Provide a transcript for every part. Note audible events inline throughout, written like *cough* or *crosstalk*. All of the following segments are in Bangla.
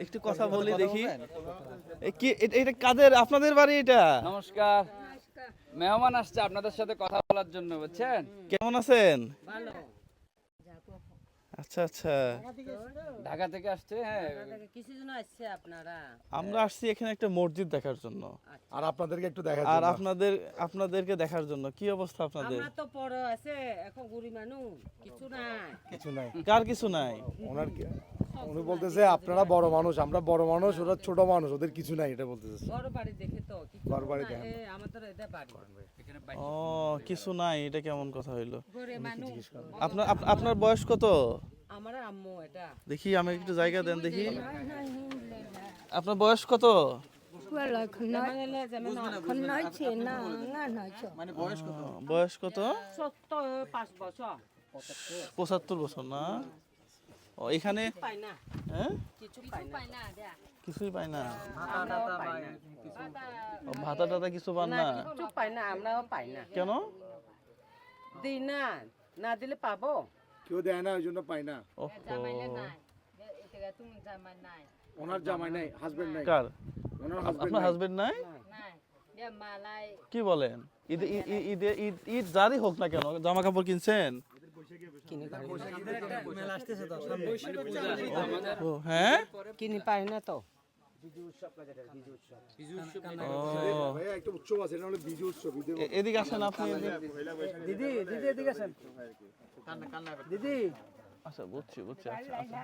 একটু কথা বলি দেখি। এটা কাদের আপনাদের বাড়ি এটা? নমস্কার। মেহমান আসছে আপনাদের সাথে কথা বলার জন্য বুঝছেন? কেমন আছেন? আচ্ছা আচ্ছা। ঢাকা থেকে আসছে হ্যাঁ। আসছে আপনারা? আমরা আসছি এখানে একটা মসজিদ দেখার জন্য। আর আপনাদেরকে একটু দেখা আর আপনাদের আপনাদেরকে দেখার জন্য। কি অবস্থা আপনাদের? আমরা তো বড় আছে এখন গরিব মানুষ কিছু নাই। কিছু নাই। কার কিছু নাই? ওনার কি- উনি বলতেছে আপনারা বড় মানুষ আমরা বড় মানুষ ওরা ছোট মানুষ ওদের কিছু নাই এটা বলতেছে। বড় বাড়ি দেখে তো কিছু বড় বাড়ি নাই। আমাদের এটা বাড়ি। ও কিছু নাই এটা কেমন কথা হইল? আপনার আপনার বয়স কত? আমার আম্মু এটা। দেখি আমি একটু জায়গা দেন দেখি। আপনার বয়স কত? বয়স কত? পঁচাত্তর বছর না? ও এখানে? পাই না। হ্যাঁ? কিছু পাই না। কিছুই পাই না। ভাতা টাতা কিছু পান না কিছু পাই না আমরাও পাই না। কেন? দিই না না দিলে পাবো। কেউ দেয় না ওই জন্য পাই না। ওহো। ওনার জামাই নাই হাজবেন্ড নাই। কার? আপনার হাজবেন্ড নাই? কি বলেন? ঈদে ঈদ ঈদ যারই হোক না কেন জামা কাপড় কিনছেন? ও হ্যাঁ? কিনি পাই না তো। ও। ভাইয়া একটা উৎসব আছে এটা হলো বিজু উৎসব ঈদের এ- এদিকে আসেন আপনি দিদি দিদি এদিকে আসেন। দিদি। আচ্ছা বুঝছি বুঝছি আচ্ছা আচ্ছা।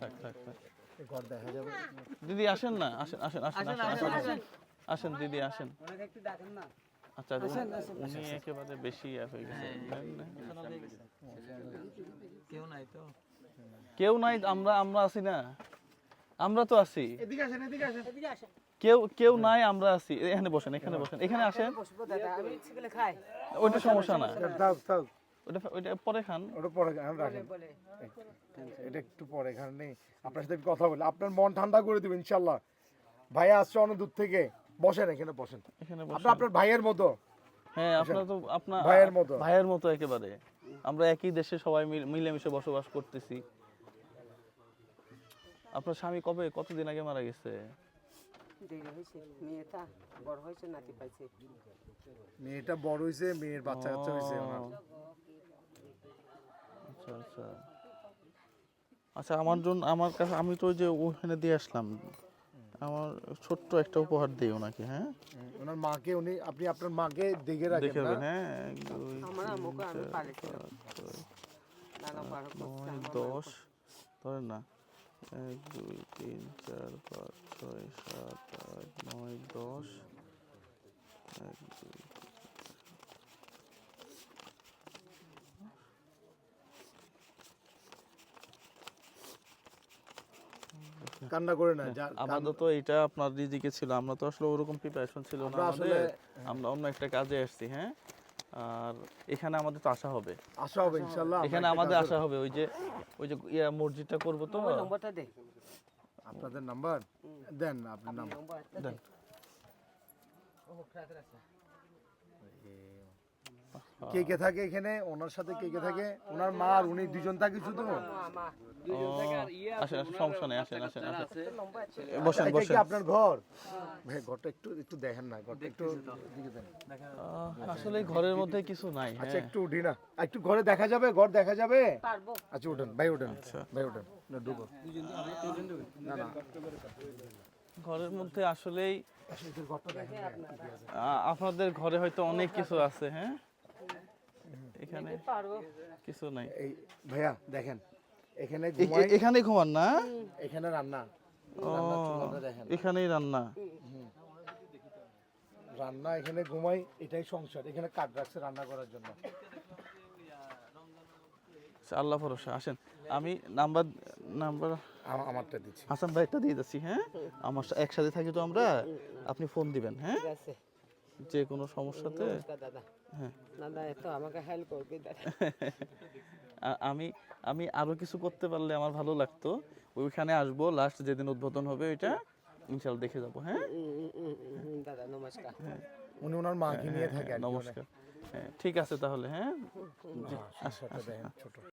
থাক থাক থাক। ঘর দেখা যাবে। দিদি আসেন না আসেন আসেন আসেন আসেন আসেন আসেন আসেন দিদি আসেন। আচ্ছা উনি- উনি একেবারে বেশি ইয়ে হয়ে গেছে কেউ নাই আমরা আমরা আছি না। আমরা তো আছি। এদিকে আসেন এদিকে আসেন। কেউ কেউ নাই আমরা আছি। এখানে বসেন এখানে বসেন। এখানে আসেন। আমি সেগুলো খাই। ওইটা সমস্যা না। ওইটা ওইটা পরে খান। ওটা পরে এখন রাখেন। এটা একটু পরে এখানে নেই। আপনার সাথে কথা বলি। আপনার মন ঠান্ডা করে দেবেন ইনশাল্লাহ ভাইয়া আসছে অনেক দূর থেকে। বসেন এখানে বসেন। এখানে আপনি আপনার ভাইয়ের মতো। হ্যাঁ আপনার তো আপনার ভাইয়ের মতো। ভাইয়ের মতো একেবারে। আমরা একই দেশে সবাই মিলেমিশে বসবাস করতেছি। আপনার স্বামী কবে কতদিন আগে মারা গেছে? মেয়েটা বড় হয়েছে নাতি পাইছে। মেয়েটা বড় হয়েছে মেয়ের বাচ্চা কাচ্চা হয়েছে আচ্ছা আচ্ছা। আচ্ছা আমার জন্য আমার কাছে আমি তো ওই যে ওখানে দিয়ে আসলাম। আমার ছোট্ট একটা উপহার দিই ওনাকে হ্যাঁ ওনার মাকে উনি আপনি আপনার মাকে দেখে রাখেন না? হ্যাঁ এক, দুই, আমার আম্মুকে আমি পালিয়েছিলাম দশ ধরেন না এক দুই তিন চার পাঁচ ছয় সাত আট নয় দশ কান্না করে না যা আপাতত এটা আপনার রিজিকে ছিল আমরা তো আসলে ওরকম প্রিপারেশন ছিল না আমাদের। আসলে- আমরা অন্য একটা কাজে আসছি হ্যাঁ? আর এখানে আমাদের তো আসা হবে। আশা হবে ইনশাল্লাহ আমরা এখানে আমাদের আসা হবে ওই যে ওই যে ইয়া মসজিদটা করব তো। নম্বরটা দে। আপনাদের নাম্বার দেন আপনার নাম্বার দেন। কে কে থাকে এখানে? ওনার সাথে কে কে থাকে? ওনার মা আর উনি দুজন থাকে শুধু? আসেন আসেন সমস্যা নেই আসেন আসেন আসেন। নম্বর আছে। এ, বসেন বসেন। আপনার ঘর? ভাই ঘরটা একটু একটু দেখেন না ঘরটা একটু আসলে ঘরের মধ্যে কিছু নাই আচ্ছা হ্যাঁ। একটু উঠি না। একটু ঘরে দেখা যাবে? ঘর দেখা যাবে? আচ্ছা উঠেন ভাই উঠেন ভাই উঠেন। না ঢুকো। না না। ঘরের মধ্যে আসলেই এদের ঘরটা দেখেন। আ- আপনাদের ঘরে হয়তো অনেক কিছু আছে হ্যাঁ? এখানে কিছু নাই। এই ভাইয়া দেখেন এখানে এখানেই ঘুমান না? এখানে রান্না। এখানেই রান্না? রান্না এখানে ঘুমাই এটাই সংসার। এখানে কাঠ রাখছে রান্না করার জন্য। আচ্ছা, আল্লাহ ভরসা। আসেন আমি নাম্বার নাম্বার আমারটা দিচ্ছি। হাসান ভাই একটা দিয়ে যাচ্ছি হ্যাঁ? আমার একসাথে থাকি তো আমরা আপনি ফোন দিবেন হ্যাঁ? ঠিক আছে। যে কোনো সমস্যাতে হ্যাঁ। দাদা এত আমাকে হেল্প করবে দাদা। *laughs* আমি আমি আরও কিছু করতে পারলে আমার ভালো লাগতো। ওইখানে আসব লাস্ট যেদিন উদ্বোধন হবে ওইটা ইনশাল্লাহ দেখে যাব হ্যাঁ? দাদা নমস্কার। উনি ওনার মাকে নিয়ে থাকে নমস্কার। হ্যাঁ ঠিক আছে তাহলে হ্যাঁ? ওনার- সংসারটা ছোট।